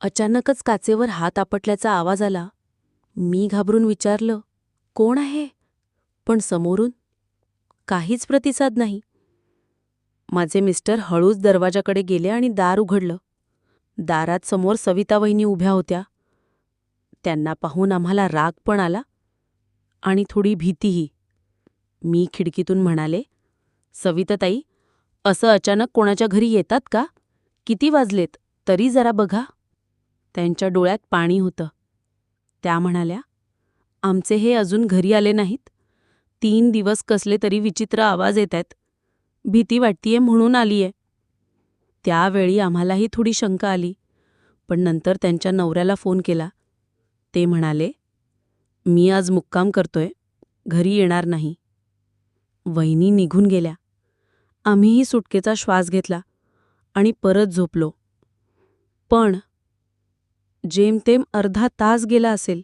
अचानकच काचेवर हात आपटल्याचा आवाज आला. मी घाबरून विचारलं कोण आहे? पण समोरून काहीच प्रतिसाद नाही. माझे मिस्टर हळूच दरवाजाकडे गेले आणि दार उघडलं. दारात समोर सविता वहिनी उभ्या होत्या. त्यांना पाहून आम्हाला राग पण आला आणि थोडी भीतीही. मी खिडकीतून म्हणाले सविताताई असं अचानक कोणाच्या घरी येतात का? किती वाजलेत? तरी जरा बघा. त्यांच्या डोळ्यात पाणी होतं. त्या म्हणाल्या आमचे हे अजून घरी आले नाहीत. तीन दिवस कसले तरी विचित्र आवाज येत आहेत भीती वाटतीये म्हणून आलीये. त्यावेळी आम्हालाही थोडी शंका आली पण नंतर त्यांच्या नवऱ्याला फोन केला. ते म्हणाले मी आज मुक्काम करतोय. घरी येणार नाही. वहिनी निघून गेल्या. आम्हीही सुटकेचा श्वास घेतला आणि परत झोपलो. पण जेमतेम अर्धा तास गेला असेल.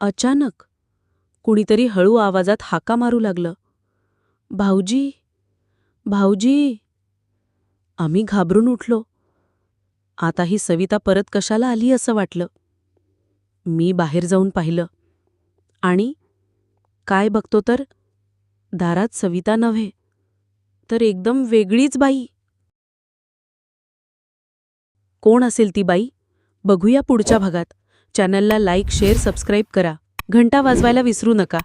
अचानक कुणीतरी हळू आवाजात हाका मारू लागलं. भाऊजी भाऊजी. आम्ही घाबरून उठलो. आता ही सविता परत कशाला आली असं वाटलं. मी बाहेर जाऊन पाहिलं. आणि काय बघतो तर? दारात सविता नव्हे तर एकदम वेगळीच बाई. कोण असेल ती बाई? बघूया पुढच्या भागात. चॅनलला लाईक शेअर सबस्क्राईब करा. घंटा वाजवायला विसरू नका.